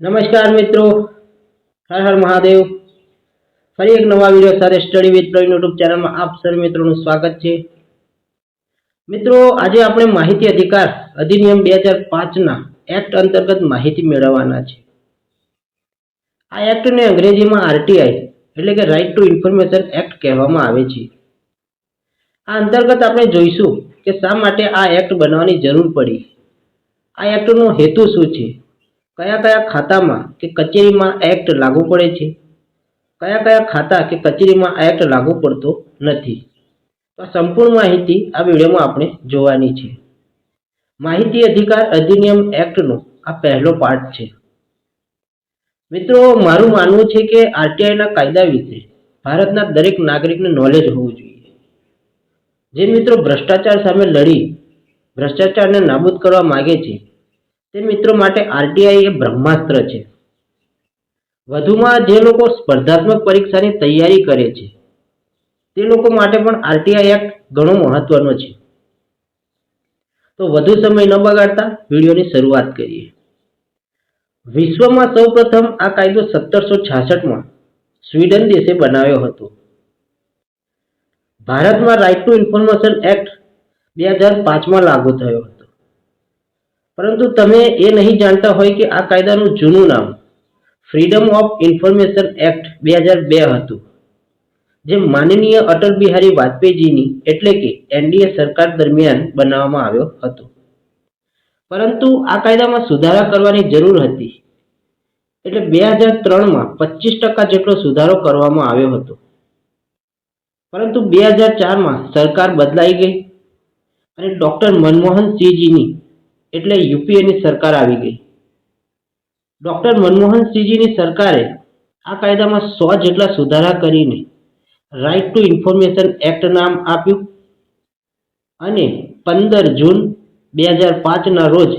નમસ્કાર મિત્રો. હર હર મહાદેવ. ફરી એક નવા વીડિયો સાથે સ્ટડી વિથ પ્રવીણ યુટ્યુબ ચેનલમાં આપ સર મિત્રોનું સ્વાગત છે. મિત્રો, આજે આપણે માહિતી અધિકાર અધિનિયમ બે હજાર પાંચના એક્ટ અંતર્ગત માહિતી મેળવવાના છે. આ એક્ટને અંગ્રેજીમાં આરટીઆઈ એટલે કે રાઇટ ટુ ઇન્ફોર્મેશન એક્ટ કહેવામાં આવે છે. આ અંતર્ગત આપણે જોઈશું કે શા માટે આ એક્ટ બનવાની જરૂર પડી. આ એક્ટનો હેતુ શું છે? કયા કયા ખાતામાં કે કચેરીમાં એક્ટ લાગુ પડે છે? કયા કયા ખાતા કે કચેરીમાં એક્ટ લાગુ પડતો નથી? તો સંપૂર્ણ માહિતી આ વિડીયોમાં આપણે જોવાની છે. માહિતી અધિકાર અધિનિયમ એક્ટનો આ પહેલો પાર્ટ છે. મિત્રો, મારું માનવું છે કે આરટીઆઈના કાયદા વિશે ભારતના દરેક નાગરિકને નોલેજ હોવું જોઈએ. જે મિત્રો ભ્રષ્ટાચાર સામે લડી, ભ્રષ્ટાચારને નાબૂદ કરવા માગે છે તે મિત્રો માટે આરટીઆઈ એ બ્રહ્માસ્ત્ર છે. વધુમાં જે લોકો સ્પર્ધાત્મક પરીક્ષાની તૈયારી કરે છે, તે લોકો માટે પણ આરટીઆઈ એક્ટ ઘણો મહત્વનો છે. તો વધુ સમય ન બગાડતા વિડીયોની શરૂઆત કરીએ. વિશ્વમાં સૌપ્રથમ આ કાયદો સત્તરસો છાસઠમાં સ્વીડન દેશે બનાવ્યો હતો. ભારતમાં રાઇટ ટુ ઇન્ફોર્મેશન એક્ટ બે હજાર પાંચમાં લાગુ થયો. પરંતુ તમે એ નહીં જાણતા હોય કે આ કાયદાનું જૂનું નામ ફ્રીડમ ઓફ ઇન્ફોર્મેશન એક્ટ બે હજાર બે હતું. જે માનનીય અટલ બિહારી વાજપેયીજીની એટલે કે એનડીએ સરકાર દરમિયાન બનાવવામાં આવ્યો હતો. પરંતુ આ કાયદામાં સુધારા કરવાની જરૂર હતી. એટલે બે હજાર ત્રણમાં પચીસ ટકા જેટલો સુધારો કરવામાં આવ્યો હતો. પરંતુ બે હજાર ચારમાં સરકાર બદલાઈ ગઈ અને ડોક્ટર મનમોહન સિંહજીની એટલે યુપીએની સરકાર આવી ગઈ. ડોક્ટર મનમોહનસિંહજીની સરકારે આ કાયદામાં સો જેટલા સુધારા કરીને રાઇટ ટુ ઇન્ફોર્મેશન એક્ટ નામ આપ્યું અને પંદર જૂન બે હજાર પાંચના રોજ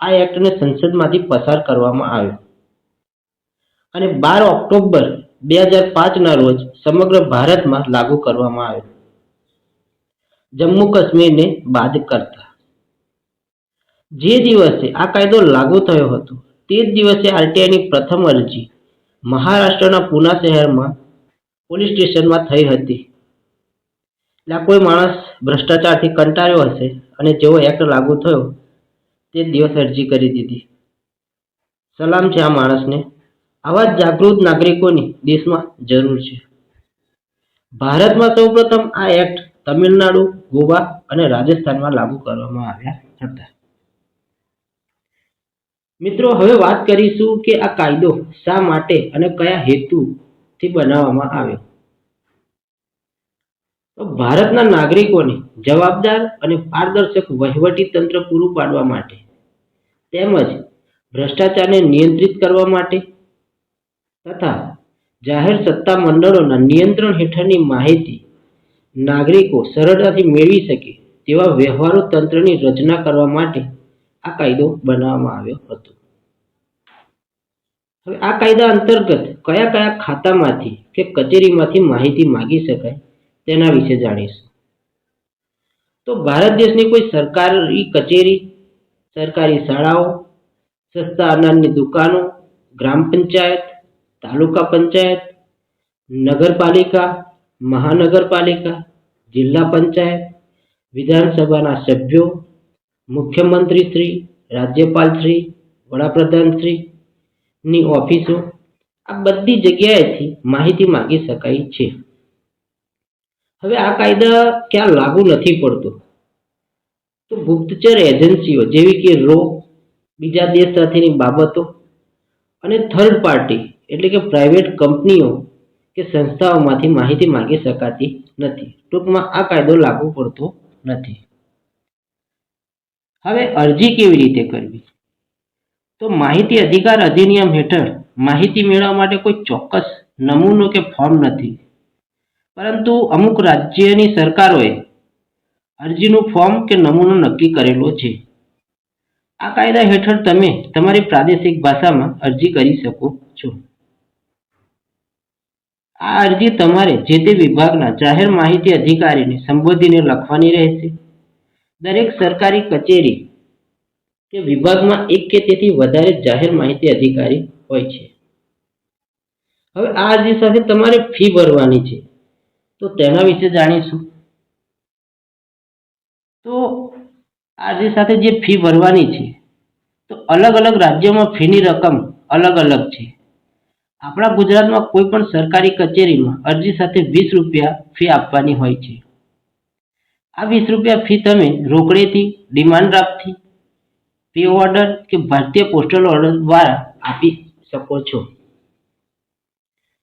આ એક્ટને સંસદમાંથી પસાર કરવામાં આવ્યો. અને બાર ઓક્ટોબર બે હજાર પાંચના રોજ સમગ્ર ભારતમાં લાગુ કરવામાં આવ્યો. જમ્મુ કાશ્મીરને બાદ કરતા. જે દિવસે આ કાયદો લાગુ થયો હતો, તે જ દિવસે આરટીઆઈની પ્રથમ અરજી મહારાષ્ટ્રના પુના શહેરમાં પોલીસ સ્ટેશનમાં થઈ હતી. એટલે કોઈ માણસ ભ્રષ્ટાચારથી કંટાળ્યો હશે અને જેવો એક્ટ લાગુ થયો, તે દિવસ અરજી કરી દીધી. સલામ છે આ માણસને. આવા જાગૃત નાગરિકોની દેશમાં જરૂર છે. ભારતમાં સૌપ્રથમ આ એક્ટ તમિલનાડુ, ગોવા અને રાજસ્થાનમાં લાગુ કરવામાં આવ્યા હતા. મિત્રો, હવે વાત કરીશું કે આ કાયદો શા માટે અને કયા હેતુથી બનાવવામાં આવ્યો તો ભારતના નાગરિકોને જવાબદાર અને પારદર્શક વહીવટી તંત્ર પૂરું પાડવા માટે તેમજ ભ્રષ્ટાચારને નિયંત્રિત કરવા માટે તથા જાહેર સત્તા મંડળોના નિયંત્રણ હેઠળની માહિતી નાગરિકો સરળતાથી મેળવી શકે તેવા વ્યવહારો તંત્રની રચના કરવા માટે આ કાયદો બનાવવામાં આવ્યો હતો. હવે આ કાયદા અંતર્ગત કયા કયા ખાતામાંથી કે કચેરીમાંથી માહિતી માંગી શકાય તેના વિશે જાણીશું. તો ભારત દેશની કોઈ સરકારી કચેરી, સરકારી શાળાઓ, સસ્તા અનાજની દુકાનો, ગ્રામ પંચાયત, તાલુકા પંચાયત, નગરપાલિકા, મહાનગરપાલિકા, જિલ્લા પંચાયત, વિધાનસભાના સભ્યો મુખ્યમંત્રી શ્રી, રાજ્યપાલ શ્રી, વડાપ્રધાન શ્રી ની ઓફિસો આ બધી જગ્યાએથી માહિતી માંગી શકાય છે. હવે આ કાયદા ક્યાં લાગુ નથી પડતો? તો ગુપ્તચર એજન્સીઓ જેવી કે રો, બીજા દેશ સાથેની બાબતો અને થર્ડ પાર્ટી એટલે કે પ્રાઇવેટ કંપનીઓ કે સંસ્થાઓમાંથી માહિતી માંગી શકાતી નથી. ટૂંકમાં આ કાયદો લાગુ પડતો નથી. હવે અરજી કેવી રીતે કરવી? તો માહિતી અધિકાર અધિનિયમ હેઠળ માહિતી મેળવવા માટે કોઈ ચોક્કસ નમૂનો કે ફોર્મ નથી. પરંતુ અમુક રાજ્યની સરકારોએ અરજીનું ફોર્મ કે નમૂનો નક્કી કરેલો છે. આ કાયદા હેઠળ તમે તમારી પ્રાદેશિક ભાષામાં અરજી કરી શકો છો. આ અરજી તમારે જે તે વિભાગના જાહેર માહિતી અધિકારીને સંબોધીને લખવાની રહેશે. દરેક સરકારી કચેરી કે વિભાગમાં એક કે તેથી વધારે જાહેર માહિતી અધિકારી હોય છે. હવે આ અરજી સાથે તમારે ફી ભરવાની છે. તો તેના વિશે જાણીશું. તો અરજી સાથે જે ફી ભરવાની છે, તો અલગ અલગ રાજ્યોમાં ફીની રકમ અલગ અલગ છે. આપણા ગુજરાતમાં કોઈ પણ સરકારી કચેરીમાં અરજી સાથે વીસ રૂપિયા ફી આપવાની હોય છે. આ વીસ રૂપિયા ફી તમે રોકડેથી ડિમાન્ડ ડ્રાફ્ટથી પે ઓર્ડર કે ભારતીય પોસ્ટલ ઓર્ડર દ્વારા આપી શકો છો.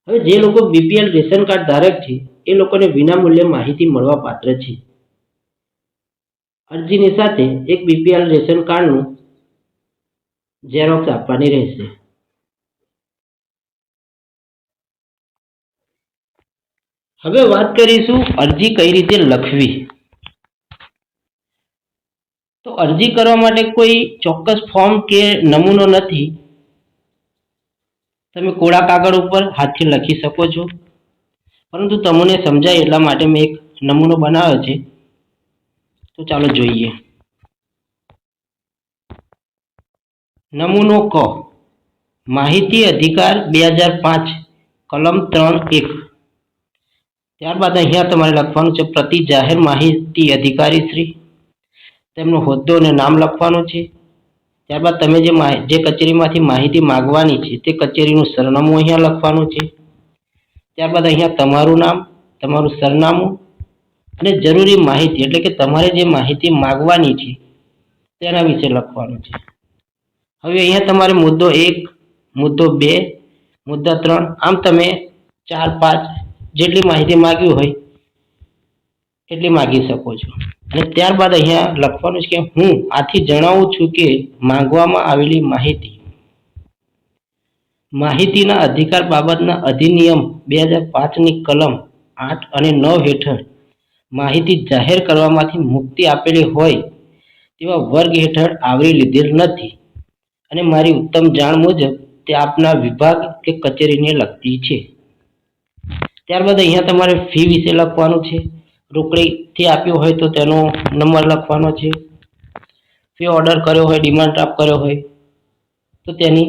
હવે જે લોકો બીપીએલ રેશન કાર્ડ ધારક છે, એ લોકોને વિનામૂલ્યે માહિતી મળવા પાત્ર છે. અરજીની સાથે એક બીપીએલ રેશન કાર્ડનું ઝેરોક્સ આપવાની રહેશે. હવે વાત કરીશું અરજી કઈ રીતે લખવી. તો અરજી કરવા માટે કોઈ ચોક્કસ ફોર્મ કે નમૂનો નથી. તમે કોળા કાગળ ઉપર હાથથી લખી શકો છો. પરંતુ તમને સમજાય એટલા માટે મેં એક નમૂનો બનાવ્યો છે. તો ચાલો જોઈએ. નમૂનો ક. માહિતી અધિકાર બે હજાર પાંચ, કલમ ત્રણ, એક. ત્યારબાદ અહીંયા તમારે લખવાનું છે પ્રતિ જાહેર માહિતી અધિકારી શ્રી. તેમનો હોદ્દો અને નામ લખવાનું છે. ત્યારબાદ તમે જે જે કચેરીમાંથી માહિતી માંગવાની છે, તે કચેરીનું સરનામું અહીંયા લખવાનું છે. ત્યારબાદ અહીંયા તમારું નામ, તમારું સરનામું અને જરૂરી માહિતી, એટલે કે તમારે જે માહિતી માંગવાની છે, તેના વિશે લખવાનું છે. હવે અહીંયા તમારે મુદ્દો એક, મુદ્દો બે, મુદ્દા ત્રણ, આમ તમે ચાર, પાંચ જેટલી માહિતી માંગવી હોય એટલી માંગી શકો છો. અને ત્યારબાદ અહીંયા લખવાનું છે કે હું આથી જણાવું છું કે માંગવામાં આવેલી માહિતી. માહિતીના અધિકાર બાબતના અધિનિયમ બે હજાર પાંચની કલમ આઠ અને નવ હેઠળ માહિતી જાહેર કરવામાંથી મુક્તિ આપેલી હોય તેવા વર્ગ હેઠળ આવરી લીધેલ નથી. અને મારી ઉત્તમ જાણ મુજબ તે આપના વિભાગ કે કચેરીને લગતી છે. ત્યારબાદ અહીંયા તમારે ફી વિશે લખવાનું છે. રોકડીથી આપ્યો હોય તો તેનો નંબર લખવાનો છે. ફી ઓર્ડર કર્યો હોય ડિમાન્ડ ડ્રાફ્ટ કર્યો હોય, તો તેની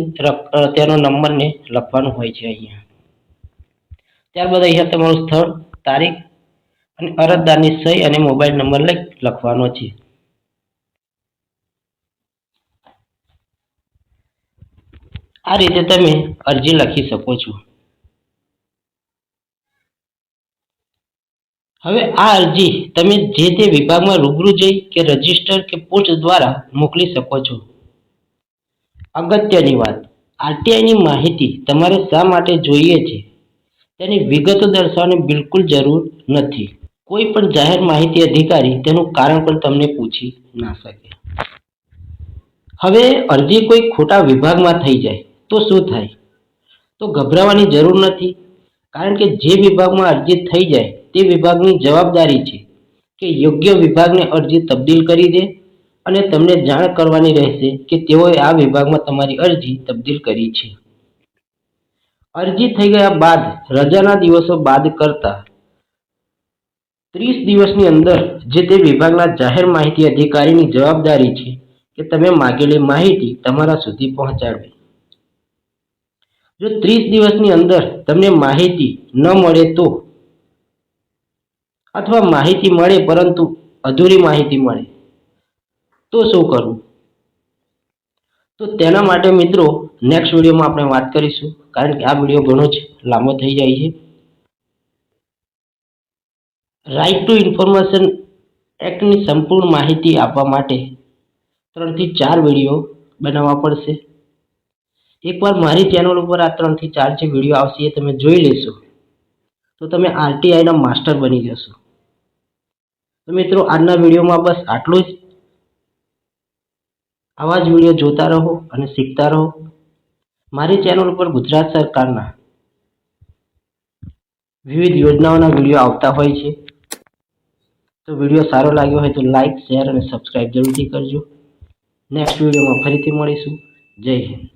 તેનો નંબરને લખવાનું હોય છે અહીંયા. ત્યારબાદ અહીંયા તમારું સ્થળ, તારીખ અને અરજદારની સહી અને મોબાઈલ નંબર લઈ લખવાનો છે. આ રીતે તમે અરજી લખી શકો છો. હવે આ અરજી તમે જે તે વિભાગમાં રૂબરૂ જઈ કે રજિસ્ટર કે પોસ્ટ દ્વારા મોકલી શકો છો. અગત્યની વાત, આરટીઆઈની માહિતી તમારે શા માટે જોઈએ છે? તેની વિગતો દર્શાવવાની બિલકુલ જરૂર નથી. કોઈ પણ જાહેર માહિતી અધિકારી તેનું કારણ પણ તમને પૂછી ના શકે. હવે અરજી કોઈ ખોટા વિભાગમાં થઈ જાય, તો શું થાય? તો ગભરાવાની જરૂર નથી, કારણ કે જે વિભાગમાં અરજી થઈ જાય તે વિભાગની જવાબદારી છે કે યોગ્ય વિભાગને અરજી તબદીલ કરી દે અને તમને જાણ કરવાની રહેશે કે તેઓએ આ વિભાગમાં તમારી અરજી તબદીલ કરી છે. અરજી થઈ ગયા બાદ, રજાના દિવસો બાદ કરતા ત્રીસ દિવસની અંદર જે તે વિભાગના જાહેર માહિતી અધિકારીની જવાબદારી છે કે તમે માગેલી માહિતી તમારા સુધી પહોંચાડવી. જો ત્રીસ દિવસની અંદર તમને માહિતી ન મળે તો અથવા માહિતી મળે પરંતુ અધૂરી માહિતી મળે. તો શું કરવું તો તેના માટે મિત્રો નેક્સ્ટ વિડીયોમાં આપણે વાત કરીશું. કારણ કે આ વીડિયો ઘણો જ લાંબો થઈ જાય છે. રાઇટ ટુ ઇન્ફોર્મેશન એક્ટની સંપૂર્ણ માહિતી આપવા માટે ત્રણથી ચાર વીડિયો બનાવવા પડશે. એકવાર મારી ચેનલ ઉપર આ ત્રણથી ચાર જે વીડિયો આવશે એ તમે જોઈ લેશો. તો તમે આરટીઆઈના માસ્ટર બની જશો. તો મિત્રો, આજના વિડીયોમાં બસ આટલું જ. આવા જ વીડિયો જોતા રહો અને શીખતા રહો. મારી ચેનલ ઉપર ગુજરાત સરકારના વિવિધ યોજનાઓના વીડિયો આવતા હોય છે. તો વીડિયો સારો લાગ્યો હોય તો લાઈક, શેર અને સબસ્ક્રાઈબ જરૂરથી કરજો. નેક્સ્ટ વિડીયોમાં ફરીથી મળીશું. જય હિન્દ.